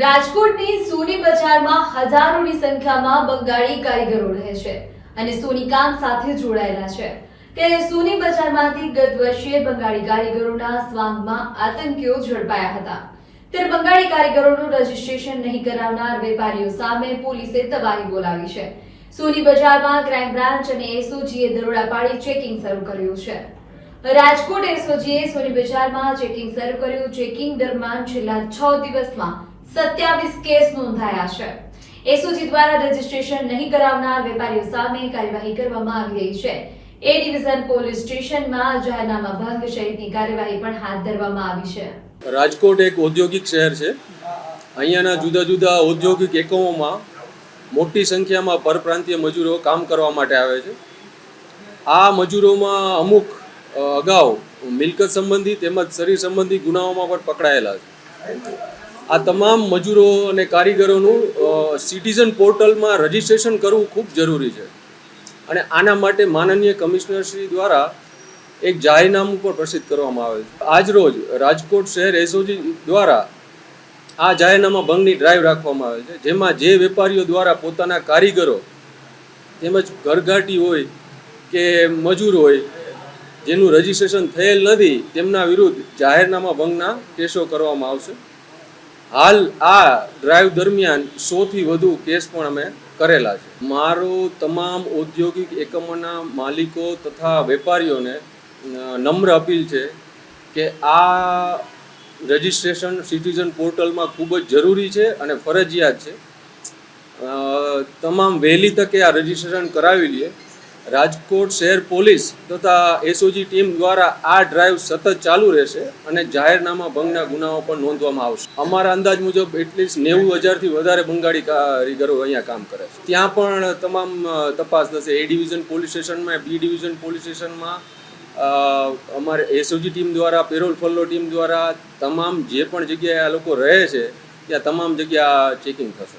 રાજકોટની સોની બજારમાં હજારોની સંખ્યામાં બંગાળી કારીગરો રહે છે અને સોની કામ સાથે જોડાયેલા છે. ત્યારે સોની બજારમાંથી ગત વર્ષે બંગાળી કારીગરોના સ્વાંગમાં આતંકીઓ ઝડપાયા હતા. ત્યારે બંગાળી કારીગરોનું રજીસ્ટ્રેશન નહીં કરાવનાર વેપારીઓ સામે પોલીસે તબાહી બોલાવી છે. સોની બજારમાં ક્રાઇમ બ્રાન્ચ અને એસઓજીએ દરોડા પાડી ચેકિંગ શરૂ કર્યું છે. રાજકોટ એસઓજીએ સોની બજારમાં ચેકિંગ શરૂ કર્યું. ચેકિંગ દરમિયાન છેલ્લા છ દિવસમાં સત્યાવીસ કેસ નોંધાયા છે. એસઓજી દ્વારા રજીસ્ટ્રેશન નહીં કરાવનાર વેપારીઓ સામે કાર્યવાહી કરવામાં આવી રહી છે. એ ડિવિઝન પોલીસ સ્ટેશનમાં જાહેરનામા ભંગ સહિતની કાર્યવાહી પણ હાથ ધરવામાં આવી છે. રાજકોટ એક ઔદ્યોગિક શહેર છે. અહીંયાના જુદા જુદા ઔદ્યોગિક એકમોમાં મોટી સંખ્યામાં પરપ્રાંતીય મજૂરો કામ કરવા માટે આવે છે. આ મજૂરોમાં અમુક અગાઉ મિલકત સંબંધી તેમજ શરીર સંબંધી ગુનાઓમાં પણ પકડાયેલા છે. આ તમામ મજૂરો અને કારીગરોનું સિટીઝન પોર્ટલમાં રજીસ્ટ્રેશન કરવું ખૂબ જરૂરી છે. અને આના માટે માનનીય કમિશનરશ્રી દ્વારા એક જાહેરનામું પણ પ્રસિદ્ધ કરવામાં આવે છે. આજ રોજ રાજકોટ શહેર એસઓજી દ્વારા આ જાહેરનામા ભંગની ડ્રાઈવ રાખવામાં આવે છે. જેમાં જે વેપારીઓ દ્વારા પોતાના કારીગરો તેમજ ઘરઘાટી હોય કે મજૂર હોય, જેનું રજિસ્ટ્રેશન થયેલ નથી, તેમના વિરુદ્ધ જાહેરનામા ભંગના કેસો કરવામાં આવશે. હાલ આ ડ્રાઈવ દરમિયાન સોથી વધુ કેસ પણ અમે કરેલા છે. મારો તમામ ઔદ્યોગિક એકમોના માલિકો તથા વેપારીઓને નમ્ર અપીલ છે કે આ રજિસ્ટ્રેશન સિટીઝન પોર્ટલમાં ખૂબ જ જરૂરી છે અને ફરજિયાત છે. તમામ વહેલી તકે આ રજિસ્ટ્રેશન કરાવી લઈએ. રાજકોટ શહેર પોલીસ તથા એસઓજી ટીમ દ્વારા આ ડ્રાઈવ સતત ચાલુ રહેશે અને જાહેરનામા ભંગના ગુનાઓ પણ નોંધવામાં આવશે. અમારા અંદાજ મુજબ એટલીસ્ટ નેવું હજારથી વધારે બંગાળી કારીગરો અહીંયા કામ કરે છે. ત્યાં પણ તમામ તપાસ થશે. એ ડિવિઝન પોલીસ સ્ટેશનમાં બી ડિવિઝન પોલીસ સ્ટેશનમાં અમારે એસઓજી ટીમ દ્વારા, પેરોલ ફલ્લો ટીમ દ્વારા તમામ જે પણ જગ્યાએ આ લોકો રહે છે, ત્યાં તમામ જગ્યા ચેકિંગ થશે.